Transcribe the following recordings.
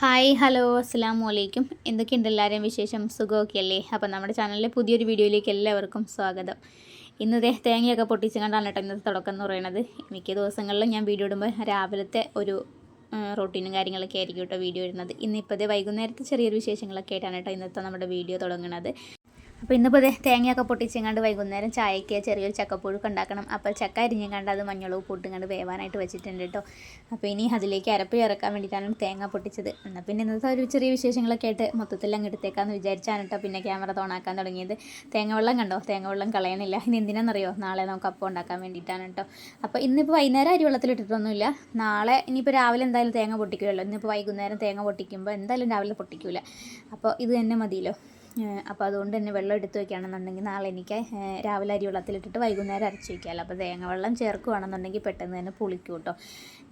Hi hello അസ്സാം വലൈക്കും എന്തൊക്കെയുണ്ട് എല്ലാവരെയും വിശേഷം? സുഖമൊക്കെ അല്ലേ അപ്പോൾ നമ്മുടെ ചാനലിലെ പുതിയൊരു വീഡിയോയിലേക്ക് എല്ലാവർക്കും സ്വാഗതം. ഇന്നത്തെ തേങ്ങയൊക്കെ പൊട്ടിച്ച് കണ്ടാണ് കേട്ടോ ഇന്നത്തെ തുടക്കം എന്ന് പറയുന്നത്. മിക്ക ദിവസങ്ങളിലും ഞാൻ വീഡിയോ ഇടുമ്പോൾ രാവിലത്തെ ഒരു റൊട്ടീനും കാര്യങ്ങളൊക്കെ ആയിരിക്കും കേട്ടോ വീഡിയോ ഇടുന്നത്. ഇന്നിപ്പോഴത്തെ വൈകുന്നേരത്തെ ചെറിയൊരു വിശേഷങ്ങളൊക്കെ ആയിട്ടാണ് കേട്ടോ ഇന്നത്തെ നമ്മുടെ വീഡിയോ തുടങ്ങുന്നത്. അപ്പോൾ ഇന്നിപ്പോൾ ദേ തേങ്ങയൊക്കെ പൊട്ടിച്ചെങ്ങാണ്ട് വൈകുന്നേരം ചായക്ക് ചെറിയൊരു ചക്കപ്പുഴുക്ക് ഉണ്ടാക്കണം. അപ്പോൾ ചക്ക അരിഞ്ഞെങ്ങാണ്ട് അത് മഞ്ഞളും പൊട്ടിങ്ങാണ്ട് വേവാനായിട്ട് വെച്ചിട്ടുണ്ട് കേട്ടോ. അപ്പോൾ ഇനി അതിലേക്ക് അരപ്പ് ചേർക്കാൻ വേണ്ടിയിട്ടാണ് തേങ്ങ പൊട്ടിച്ചത്. എന്നാൽ പിന്നെ ഇന്നത്തെ ഒരു ചെറിയ വിശേഷങ്ങളൊക്കെ ആയിട്ട് മൊത്തത്തിൽ അങ്ങ് എടുത്തേക്കാന്ന് വിചാരിച്ചാണ് കേട്ടോ പിന്നെ ക്യാമറ തോണാക്കാൻ തുടങ്ങിയത്. തേങ്ങ വെള്ളം കണ്ടോ? തേങ്ങ വെള്ളം കളയണില്ല. ഇനി എന്തിനാണെന്നറിയോ നാളെ നമുക്ക് അപ്പം ഉണ്ടാക്കാൻ വേണ്ടിയിട്ടാണ് കേട്ടോ. അപ്പോൾ ഇന്നിപ്പോൾ വൈകുന്നേരം അരി വെള്ളത്തിലിട്ടിട്ടൊന്നുമില്ല നാളെ ഇനിയിപ്പോൾ രാവിലെ എന്തായാലും തേങ്ങ പൊട്ടിക്കുമല്ലോ. ഇന്നിപ്പോൾ വൈകുന്നേരം തേങ്ങ പൊട്ടിക്കുമ്പോൾ എന്തായാലും രാവിലെ പൊട്ടിക്കില്ല അപ്പോൾ ഇത് തന്നെ മതിയല്ലോ. അപ്പോൾ അതുകൊണ്ട് തന്നെ വെള്ളം എടുത്ത് വയ്ക്കുകയാണെന്നുണ്ടെങ്കിൽ നാളെ എനിക്ക് രാവിലെ അരി വെള്ളത്തിലിട്ടിട്ട് വൈകുന്നേരം അരച്ച് വയ്ക്കാമല്ലോ അപ്പോൾ തേങ്ങ വെള്ളം ചേർക്കുകയാണെന്നുണ്ടെങ്കിൽ പെട്ടെന്ന് തന്നെ പുളിക്കും കേട്ടോ.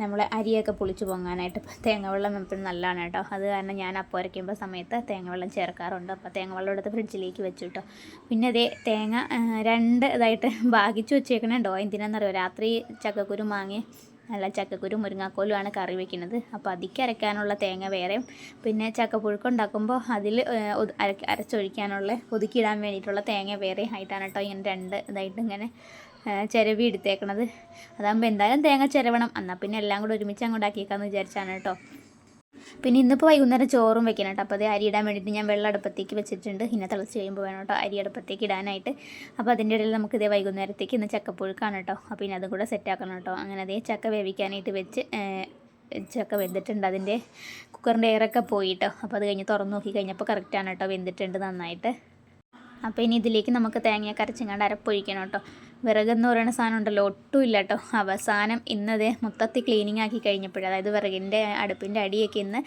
നമ്മൾ അരിയൊക്കെ പുളിച്ച് പൊങ്ങാനായിട്ട് തേങ്ങ വെള്ളം എപ്പോഴും നല്ലതാണ് കേട്ടോ. അത് കാരണം ഞാൻ അപ്പം അരയ്ക്കുമ്പോൾ സമയത്ത് തേങ്ങ വെള്ളം ചേർക്കാറുണ്ട്. അപ്പോൾ തേങ്ങ വെള്ളം എടുത്ത് ഫ്രിഡ്ജിലേക്ക് വെച്ചു കേട്ടോ. പിന്നെ അതേ തേങ്ങ രണ്ട് ഇതായിട്ട് ഭാഗിച്ച് വെച്ചേക്കണുണ്ടോ? എന്തിനാണെന്നറിയോ രാത്രി ചക്കക്കുരു മാങ്ങി നല്ല ചക്കക്കുരു മുരിങ്ങാക്കോലുമാണ് കറി വെക്കുന്നത്. അപ്പോൾ അതിക്ക് അരയ്ക്കാനുള്ള തേങ്ങ വേറെ പിന്നെ ചക്കപ്പുഴുക്ക് ഉണ്ടാക്കുമ്പോൾ അതിൽ അരച്ചൊഴിക്കാനുള്ള ഒതുക്കിയിടാൻ വേണ്ടിയിട്ടുള്ള തേങ്ങ വേറെ ആയിട്ടാണ് കേട്ടോ ഇങ്ങനെ രണ്ട് ഇതായിട്ട് ഇങ്ങനെ ചിരവി എടുത്തേക്കണത്. അതാകുമ്പോൾ എന്തായാലും തേങ്ങ ചിരവണം. എന്നാൽ പിന്നെ എല്ലാം കൂടെ ഒരുമിച്ച് അങ്ങോട്ടാക്കിയേക്കാമെന്ന് വിചാരിച്ചാണ് കേട്ടോ. പിന്നെ ഇന്നിപ്പോൾ വൈകുന്നേരം ചോറും വെക്കണം കേട്ടോ. അപ്പോൾ അത് അരി ഇടാൻ വേണ്ടിയിട്ട് ഞാൻ വെള്ളം അടുപ്പത്തേക്ക് വെച്ചിട്ടുണ്ട്. ഇന്നെ തിളച്ച് കഴിയുമ്പോൾ വേണം കേട്ടോ അരി അടുപ്പത്തേക്ക് ഇടാനായിട്ട്. അപ്പോൾ അതിന്റെ ഇടയിൽ നമുക്ക് ഇതേ വൈകുന്നേരത്തേക്ക് ഇന്ന് ചക്കപ്പുഴുക്കാണ് കേട്ടോ. അപ്പോൾ ഇനി അതും കൂടെ സെറ്റ് സെറ്റാക്കണം കേട്ടോ. അങ്ങനെ അതേ ചക്ക വേവിക്കാനായിട്ട് വെച്ച് ചക്ക വെന്തിട്ടുണ്ട്. അതിന്റെ കുക്കറിന്റെ എയറൊക്കെ പോയിട്ടോ അപ്പോൾ അത് കഴിഞ്ഞ് തുറന്ന് നോക്കി കഴിഞ്ഞപ്പോൾ കറക്റ്റാണ് കേട്ടോ. വെന്തിട്ടുണ്ട് നന്നായിട്ട്. അപ്പോൾ ഇനി ഇതിലേക്ക് നമുക്ക് തേങ്ങയൊക്കെ അരച്ചും കണ്ട് അരപ്പൊഴിക്കണം കേട്ടോ. വിറകെന്ന് പറയുന്ന സാധനം ഉണ്ടല്ലോ ഒട്ടും ഇല്ല കേട്ടോ അവസാനം ഇന്നതേ മൊത്തത്തിൽ ക്ലീനിങ് ആക്കി കഴിഞ്ഞപ്പോൾ അതായത് വിറകിന്റെ അടുപ്പിന്റെ അടിയൊക്കെ ഇന്ന്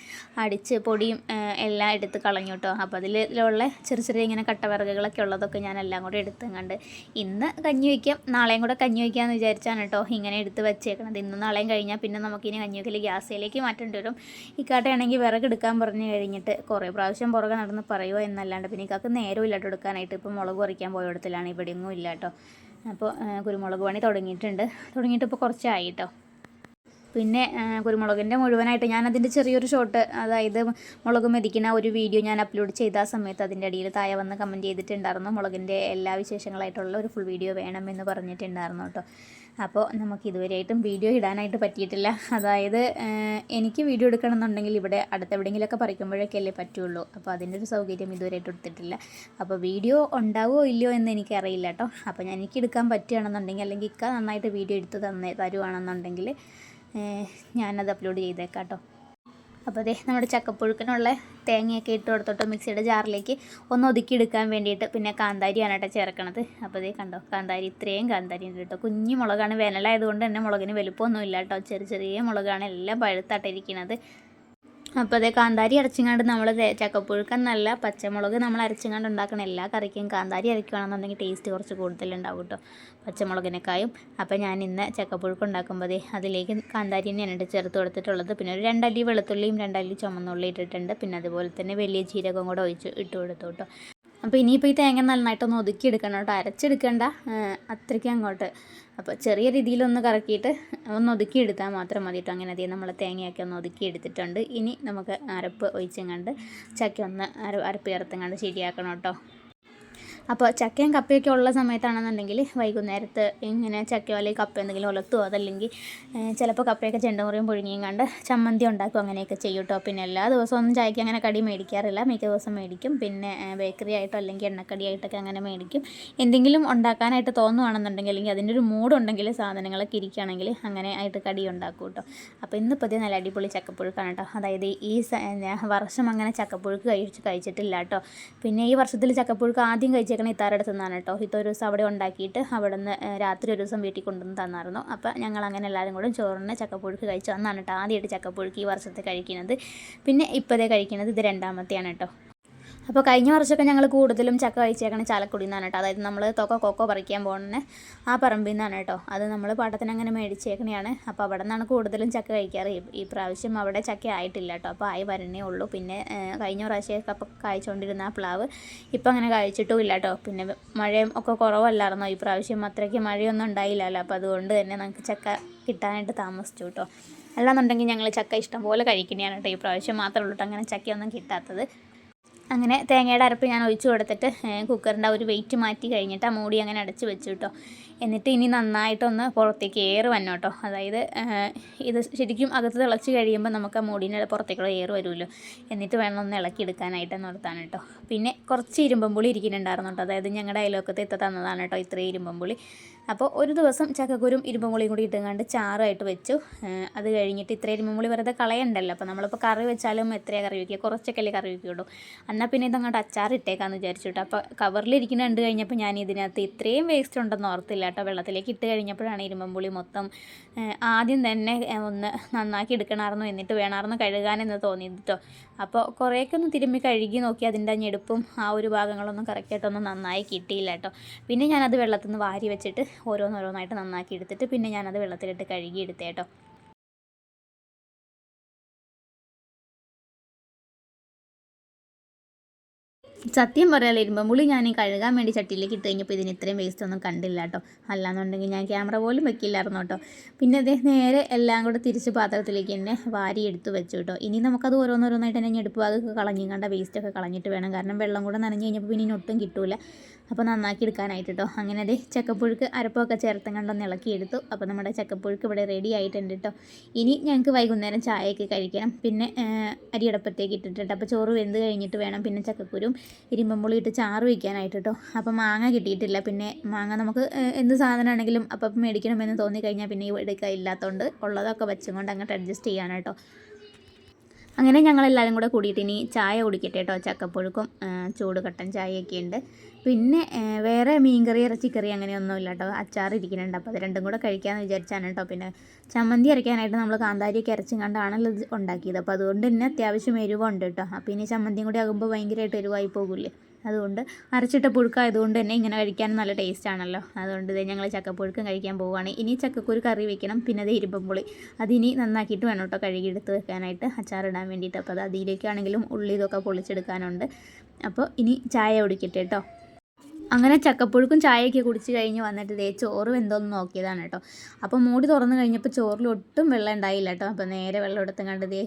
അടിച്ച് പൊടിയും എല്ലാം എടുത്ത് കളഞ്ഞു കേട്ടോ അപ്പോൾ അതിലുള്ള ചെറിയ ചെറിയ ഇങ്ങനെ കട്ടവിറകുകളൊക്കെ ഉള്ളതൊക്കെ ഞാൻ എല്ലാം കൂടെ എടുത്ത് കണ്ട് ഇന്ന് കഞ്ഞി വയ്ക്കാം നാളെയും കൂടെ കഞ്ഞി വയ്ക്കാമെന്ന് വിചാരിച്ചാണ് കേട്ടോ ഇങ്ങനെ എടുത്ത് വെച്ചേക്കണത്. ഇന്ന് നാളെയും കഴിഞ്ഞാൽ പിന്നെ നമുക്കിനി കഞ്ഞി വയ്ക്കൽ ഗ്യാസിലേക്ക് മാറ്റേണ്ടി വരും. ഇക്കാട്ടാണെങ്കിൽ വിറക് എടുക്കാൻ പറഞ്ഞു കഴിഞ്ഞിട്ട് കുറേ പ്രാവശ്യം പുറകെ നടന്ന് പറയുമോ എന്നല്ലാണ്ട് പിന്നെ ഇക്കാക്ക് നേരവും ഇല്ലാട്ടോ എടുക്കാനായിട്ട്. ഇപ്പം മുളക് പറിക്കാൻ പോയിടത്തിലാണ് ഇവിടെ ഇവിടെയൊന്നും ഇല്ല കേട്ടോ അപ്പോൾ കുരുമുളക് പണി തുടങ്ങിയിട്ടുണ്ട്. തുടങ്ങിയിട്ട് ഇപ്പോൾ കുറച്ചായി കേട്ടോ പിന്നെ കുരുമുളകിന്റെ മുഴുവനായിട്ട് ഞാൻ അതിന്റെ ചെറിയൊരു ഷോട്ട് അതായത് മുളക് മെതിക്കുന്ന ഒരു വീഡിയോ ഞാൻ അപ്ലോഡ് ചെയ്ത ആ സമയത്ത് അതിന്റെ അടിയിൽ താഴെ വന്ന് കമന്റ് ചെയ്തിട്ടുണ്ടായിരുന്നു. മുളകിന്റെ എല്ലാ വിശേഷങ്ങളായിട്ടുള്ള ഒരു ഫുൾ വീഡിയോ വേണമെന്ന് പറഞ്ഞിട്ടുണ്ടായിരുന്നു കേട്ടോ. അപ്പോൾ നമുക്ക് ഇതുവരെയായിട്ടും വീഡിയോ ഇടാനായിട്ട് പറ്റിയിട്ടില്ല. അതായത് എനിക്ക് വീഡിയോ എടുക്കണം എന്നുണ്ടെങ്കിൽ ഇവിടെ അടുത്ത് എവിടെയെങ്കിലുമൊക്കെ പറിക്കുമ്പോഴേക്കല്ലേ പറ്റുള്ളൂ. അപ്പോൾ അതിന്റെ ഒരു സൗകര്യം ഇതുവരെയായിട്ട് എടുത്തിട്ടില്ല. അപ്പോൾ വീഡിയോ ഉണ്ടാവുമോ ഇല്ലയോ എന്ന് എനിക്കറിയില്ല കേട്ടോ. അപ്പോൾ ഞാൻ എനിക്ക് എടുക്കാൻ പറ്റുകയാണെന്നുണ്ടെങ്കിൽ അല്ലെങ്കിൽ ഇക്ക നന്നായിട്ട് വീഡിയോ എടുത്ത് തന്നേ തരുവാണെന്നുണ്ടെങ്കിൽ ഞാനത് അപ്ലോഡ് ചെയ്തേക്കാം കേട്ടോ. അപ്പോൾ അതെ നമ്മുടെ ചക്കപ്പുഴുക്കിനുള്ള തേങ്ങയൊക്കെ ഇട്ട് കൊടുത്തോട്ട് മിക്സിയുടെ ജാറിലേക്ക് ഒന്ന് ഒതുക്കിയെടുക്കാൻ വേണ്ടിയിട്ട് പിന്നെ കാന്താരിയാണ് കേട്ടോ ചേർക്കണത്. അപ്പോൾ അതേ കണ്ടോ കാന്താരി ഇത്രയും കാന്താരി ഉണ്ട് കേട്ടോ. കുഞ്ഞു മുളകാണ് വേനലായതുകൊണ്ട് തന്നെ മുളകിന് വലുപ്പമൊന്നും ഇല്ല കേട്ടോ. ചെറിയ ചെറിയ മുളകാണ് എല്ലാം പഴുത്താട്ടിരിക്കുന്നത് അപ്പോൾ അതേ കാന്താരി അരച്ചിങ്ങാണ്ട് നമ്മൾ ചക്കപ്പുഴുക്കൻ നല്ല പച്ചമുളക് നമ്മൾ അരച്ചിങ്ങാണ്ട് ഉണ്ടാക്കുന്ന എല്ലാ കറിക്കും കാന്താരി അരക്കുകയാണെന്നുണ്ടെങ്കിൽ ടേസ്റ്റ് കുറച്ച് കൂടുതലുണ്ടാവും കേട്ടോ. പച്ചമുളകിനേക്കായും. അപ്പോൾ ഞാൻ ഇന്ന് ചക്കപ്പുഴുക്ക് ഉണ്ടാക്കുമ്പോൾ അതിലേക്ക് കാന്താരി തന്നെയാണ് ചേർത്ത് കൊടുത്തിട്ടുള്ളത്. പിന്നെ ഒരു രണ്ടല്ലി വെളുത്തുള്ളിയും രണ്ടല്ലി ചുമന്നുള്ളി ഇട്ടിട്ടുണ്ട്. പിന്നെ അതുപോലെ തന്നെ വലിയ ജീരകം കൂടെ ഒഴിച്ച് ഇട്ട് കൊടുത്തു കേട്ടോ. അപ്പോൾ ഇനിയിപ്പോൾ ഈ തേങ്ങ നന്നായിട്ടൊന്ന് ഒതുക്കിയെടുക്കണം കേട്ടോ. അരച്ചെടുക്കണ്ട. അത്രയ്ക്ക് അങ്ങോട്ട്. അപ്പോൾ ചെറിയ രീതിയിലൊന്ന് കറക്കിയിട്ട് ഒന്ന് ഒതുക്കിയെടുത്താൽ മാത്രം മതി കേട്ടോ. അങ്ങനെ അധികം നമ്മൾ തേങ്ങയൊക്കെ ഒന്ന് ഒതുക്കിയെടുത്തിട്ടുണ്ട് ഇനി നമുക്ക് അരപ്പ് ഒഴിച്ചെങ്ങാണ്ട് ചക്ക ഒന്ന് അര അരപ്പ് ചേർത്തങ്ങാണ്ട് ശരിയാക്കണം കേട്ടോ. അപ്പോൾ ചക്കയും കപ്പയൊക്കെ ഉള്ള സമയത്താണെന്നുണ്ടെങ്കിൽ വൈകുന്നേരത്ത് ഇങ്ങനെ ചക്കയോ അല്ലെങ്കിൽ കപ്പ എന്തെങ്കിലും ഒലത്തുമോ അതല്ലെങ്കിൽ ചിലപ്പോൾ കപ്പയൊക്കെ ചെണ്ടമുറിയും പുഴുങ്ങിയും കണ്ട് ചമ്മന്തി ഉണ്ടാക്കും അങ്ങനെയൊക്കെ ചെയ്യൂട്ടോ പിന്നെ എല്ലാ ദിവസവും ഒന്നും ചായക്ക് അങ്ങനെ കടി മേടിക്കാറില്ല. മിക്ക ദിവസം മേടിക്കും. പിന്നെ ബേക്കറി ആയിട്ടോ അല്ലെങ്കിൽ എണ്ണക്കടി ആയിട്ടൊക്കെ അങ്ങനെ മേടിക്കും. എന്തെങ്കിലും ഉണ്ടാക്കാനായിട്ട് തോന്നുവാണെന്നുണ്ടെങ്കിൽ അല്ലെങ്കിൽ അതിന്റെ ഒരു മൂഡ് ഉണ്ടെങ്കിൽ സാധനങ്ങളൊക്കെ ഇരിക്കുകയാണെങ്കിൽ അങ്ങനെ ആയിട്ട് കടി ഉണ്ടാക്കും കേട്ടോ അപ്പോൾ ഇന്ന് പുതിയ നല്ല അടിപൊളി ചക്കപ്പുഴുക്കാണ് കേട്ടോ അതായത് ഈ വർഷം അങ്ങനെ ചക്കപ്പുഴുക്ക് കഴിച്ച് കഴിച്ചിട്ടില്ല കേട്ടോ പിന്നെ ഈ വർഷത്തിൽ ചക്കപ്പുഴുക്ക് ആദ്യം കഴിച്ച വെച്ചേക്കണ ഇത്താരുടെ തന്നാണ് കേട്ടോ. ഹിത്തോ ഒരു ദിവസം അവിടെ ഉണ്ടാക്കിയിട്ട് അവിടെ നിന്ന് രാത്രി ഒരു ദിവസം വീട്ടിൽ കൊണ്ടുവന്ന് തന്നായിരുന്നു. അപ്പോൾ ഞങ്ങൾ അങ്ങനെ എല്ലാവരും കൂടെ ചോറിന് ചക്കപ്പുഴുക്ക് കഴിച്ചു. അന്നാണ് കേട്ടോ ആദ്യമായിട്ട് ചക്കപ്പുഴുക്ക് ഈ വർഷത്തെ കഴിക്കുന്നത്. പിന്നെ ഇപ്പോഴത്തെ കഴിക്കുന്നത് ഇത് രണ്ടാമത്തെയാണ് കേട്ടോ. അപ്പോൾ കഴിഞ്ഞ വർഷമൊക്കെ ഞങ്ങൾ കൂടുതലും ചക്ക കഴിച്ചേക്കണ ചാലക്കുടി നിന്നാണ് കേട്ടോ. അതായത് നമ്മൾ തൊക്ക കൊക്കോ പറിക്കാൻ പോകുന്ന ആ പറമ്പിൽ നിന്നാണ് കേട്ടോ. അത് നമ്മൾ പാട്ടത്തിന് അങ്ങനെ മേടിച്ചേക്കണെയാണ്. അപ്പോൾ അവിടെ നിന്നാണ് കൂടുതലും ചക്ക കഴിക്കാറ്. ഈ പ്രാവശ്യം അവിടെ ചക്ക ആയിട്ടില്ല കേട്ടോ. അപ്പോൾ ആയി വരണേ ഉള്ളൂ. പിന്നെ കഴിഞ്ഞ പ്രാവശ്യമൊക്കെ അപ്പോൾ കായ്ച്ചുകൊണ്ടിരുന്ന ആ പ്ലാവ് ഇപ്പം അങ്ങനെ കഴിച്ചിട്ടും ഇല്ല കേട്ടോ. പിന്നെ മഴയും ഒക്കെ കുറവല്ലായിരുന്നോ? ഈ പ്രാവശ്യം അത്രയ്ക്ക് മഴയൊന്നും ഉണ്ടായില്ലല്ലോ. അപ്പോൾ അതുകൊണ്ട് തന്നെ നമുക്ക് ചക്ക കിട്ടാനായിട്ട് താമസിച്ചു കേട്ടോ. അല്ലാന്നുണ്ടെങ്കിൽ ഞങ്ങൾ ചക്ക ഇഷ്ടം പോലെ കഴിക്കുന്നതാണ് കേട്ടോ. ഈ പ്രാവശ്യം മാത്രമേ ഉള്ളൂ അങ്ങനെ ചക്കയൊന്നും കിട്ടാത്തത്. അങ്ങനെ തേങ്ങയുടെ അരപ്പ് ഞാൻ ഒഴിച്ചു കൊടുത്തിട്ട് കുക്കറിന്റെ ഒരു വെയിറ്റ് മാറ്റി കഴിഞ്ഞിട്ട് ആ മൂടി അങ്ങനെ അടച്ച് വെച്ചു കേട്ടോ എന്നിട്ട് ഇനി നന്നായിട്ടൊന്ന് പുറത്തേക്ക് എയർ വന്നു കേട്ടോ അതായത് ഇത് ശരിക്കും അകത്ത് തിളച്ച് കഴിയുമ്പോൾ നമുക്ക് ആ മൂടിന്റെ പുറത്തേക്കുള്ള എയർ വരുമല്ലോ. എന്നിട്ട് വേണം ഒന്ന് ഇളക്കി എടുക്കാനായിട്ട് നിർത്താൻ കേട്ടോ പിന്നെ കുറച്ച് ഇരുമ്പം പുളി ഇരിക്കുന്നുണ്ടായിരുന്നു കേട്ടോ അതായത് ഞങ്ങളുടെ അയലോക്കത്തെ ഇത്ത തന്നതാണ് കേട്ടോ ഇത്രയും ഇരുമ്പം പുളി. അപ്പോൾ ഒരു ദിവസം ചക്കക്കുരും ഇരുമ്പുമുളിയും കൂടി ഇട്ടുകൊണ്ട് ചാറായിട്ട് വെച്ചു. അത് കഴിഞ്ഞിട്ട് ഇത്ര ഇരുമ്പുമുളി വെറുതെ കളയണ്ടല്ലോ. അപ്പോൾ നമ്മളിപ്പോൾ കറി വെച്ചാലും എത്രയാണ് കറി വയ്ക്കുക കുറച്ചൊക്കെ അല്ലേ കറി വയ്ക്കുള്ളൂ എന്നാൽ പിന്നെ ഇതങ്ങോട്ട് അച്ചാർ ഇട്ടേക്കാന്ന് വിചാരിച്ചു അപ്പോൾ കവറിലിരിക്കുന്ന കണ്ട് കഴിഞ്ഞപ്പോൾ ഞാൻ ഇതിനകത്ത് ഇത്രയും വേസ്റ്റ് ഉണ്ടെന്ന് ഓർത്തില്ല കേട്ടോ. വെള്ളത്തിലേക്ക് ഇട്ട് കഴിഞ്ഞപ്പോഴാണ് ഇരുമ്പുളി മൊത്തം ആദ്യം തന്നെ ഒന്ന് നന്നാക്കി എടുക്കണമായിരുന്നു. എന്നിട്ട് വേണമായിരുന്നു കഴുകാനെന്ന് തോന്നിയത് കേട്ടോ. അപ്പോൾ കുറേയൊക്കെ ഒന്ന് തിരുമ്മി കഴുകി നോക്കി അതിന്റെ ഞെടുപ്പും ആ ഒരു ഭാഗങ്ങളൊന്നും കറക്റ്റായിട്ടൊന്നും നന്നായി കിട്ടിയില്ല കേട്ടോ. പിന്നെ ഞാനത് വെള്ളത്തിൽ നിന്ന് വാരി വെച്ചിട്ട് ഓരോന്നോരോന്നായിട്ട് നന്നാക്കി എടുത്തിട്ട് പിന്നെ ഞാനത് വെള്ളത്തിലിട്ട് കഴുകി എടുത്തേട്ടോ സത്യം പറയാലോ ഇരുമ്പമ്പുളി ഞാൻ കഴുകാൻ വേണ്ടി ചട്ടിയിലേക്ക് ഇട്ട് കഴിഞ്ഞപ്പോൾ ഇതിന് ഇത്രയും വേസ്റ്റ് ഒന്നും കണ്ടില്ല കേട്ടോ അല്ലാന്നുണ്ടെങ്കിൽ ഞാൻ ക്യാമറ പോലും വെക്കില്ലായിരുന്നു കേട്ടോ പിന്നെ അദ്ദേഹം നേരെ എല്ലാം കൂടെ തിരിച്ച് പാത്രത്തിലേക്ക് തന്നെ വാരി എടുത്ത് വെച്ചു കേട്ടോ ഇനി നമുക്കത് ഓരോന്നോരോന്നായിട്ട് തന്നെ ഞെടുപ്പ് അത് കളഞ്ഞും കണ്ട വേസ്റ്റൊക്കെ കളഞ്ഞിട്ട് വേണം. കാരണം വെള്ളം കൂടെ നനഞ്ഞു കഴിഞ്ഞപ്പോൾ പിന്നെ ഇനി ഒട്ടും കിട്ടൂല. അപ്പോൾ നന്നാക്കി എടുക്കാനായിട്ട് കേട്ടോ അങ്ങനെ അതെ ചക്കപ്പുഴുക്ക് അരപ്പൊക്കെ ചേർത്തും കണ്ടൊന്ന് ഇളക്കിയെടുത്തു. അപ്പോൾ നമ്മുടെ ചക്കപ്പുഴുക്ക് ഇവിടെ റെഡി ആയിട്ടുണ്ട് കേട്ടോ ഇനി ഞങ്ങൾക്ക് വൈകുന്നേരം ചായയൊക്കെ കഴിക്കണം. പിന്നെ അരിയടപ്പത്തേക്ക് ഇട്ടിട്ടുണ്ട് അപ്പോൾ ചോറ് വെന്ത് കഴിഞ്ഞിട്ട് വേണം പിന്നെ ചക്കക്കുരും ഇരുമ്പമ്പുളി ഇട്ട് ചാറ് വയ്ക്കാനായിട്ട് കേട്ടോ അപ്പോൾ മാങ്ങ കിട്ടിയിട്ടില്ല. പിന്നെ മാങ്ങ നമുക്ക് എന്ത് സാധനമാണെങ്കിലും അപ്പം മേടിക്കണമെന്ന് തോന്നിക്കഴിഞ്ഞാൽ പിന്നെ എടുക്കുക ഇല്ലാത്തതുകൊണ്ട് ഉള്ളതൊക്കെ വെച്ചും കൊണ്ട് അങ്ങോട്ട് അഡ്ജസ്റ്റ് ചെയ്യാനായിട്ടോ അങ്ങനെ ഞങ്ങളെല്ലാവരും കൂടെ കൂടിയിട്ട് ഇനി ചായ കുടിക്കട്ടെ കേട്ടോ. ചക്കപ്പുഴുക്കും ചൂട് കട്ടൻ ചായയൊക്കെ ഉണ്ട്. പിന്നെ വേറെ മീൻകറി ഇറച്ചിക്കറി അങ്ങനെയൊന്നുമില്ല കേട്ടോ. അച്ചാർ ഇരിക്കുന്നുണ്ട്. അപ്പോൾ അത് രണ്ടും കൂടെ കഴിക്കാമെന്ന് വിചാരിച്ചാണ് കേട്ടോ. പിന്നെ ചമ്മന്തി അരയ്ക്കാനായിട്ട് നമ്മൾ കാന്താരിയൊക്കെ അരച്ചും കണ്ടാണല്ലോ ഉണ്ടാക്കിയത്. അപ്പോൾ അതുകൊണ്ട് തന്നെ അത്യാവശ്യം എരിവുണ്ട് കേട്ടോ. അപ്പോൾ ഇനി ചമ്മന്തിയും കൂടി ആകുമ്പോൾ ഭയങ്കരമായിട്ട് എരിവായി പോകില്ലേ അതുകൊണ്ട് അരച്ചിട്ട പുഴുക്കായതുകൊണ്ട് തന്നെ ഇങ്ങനെ കഴിക്കാൻ നല്ല ടേസ്റ്റ് ആണല്ലോ. അതുകൊണ്ട് ഇതേ ഞങ്ങൾ ചക്കപ്പുഴുക്കും കഴിക്കാൻ പോവുകയാണ് ഇനി ചക്കക്കുരു കറി വെക്കണം പിന്നെ അത് ഇരുമ്പുളി അതിനി നന്നാക്കിയിട്ട് വേണം കേട്ടോ കഴുകിയെടുത്ത് വെക്കാനായിട്ട്. അച്ചാറിടാൻ വേണ്ടിയിട്ട്. അപ്പോൾ അത് അതിലേക്കാണെങ്കിലും ഉള്ളി ഇതൊക്കെ പൊളിച്ചെടുക്കാനുണ്ട്. അപ്പോൾ ഇനി ചായ കുടിക്കട്ടെ കേട്ടോ അങ്ങനെ ചക്കപ്പുഴുക്കും ചായയൊക്കെ കുടിച്ച് കഴിഞ്ഞ് വന്നിട്ട് ദേ ചോറ് എന്തോന്ന് നോക്കിയതാണ് കേട്ടോ. അപ്പോൾ മൂടി തുറന്നു കഴിഞ്ഞപ്പോൾ ചോറിൽ ഒട്ടും വെള്ളം ഉണ്ടായില്ല കേട്ടോ. അപ്പോൾ നേരെ വെള്ളം എടുത്തും കണ്ട് ദേ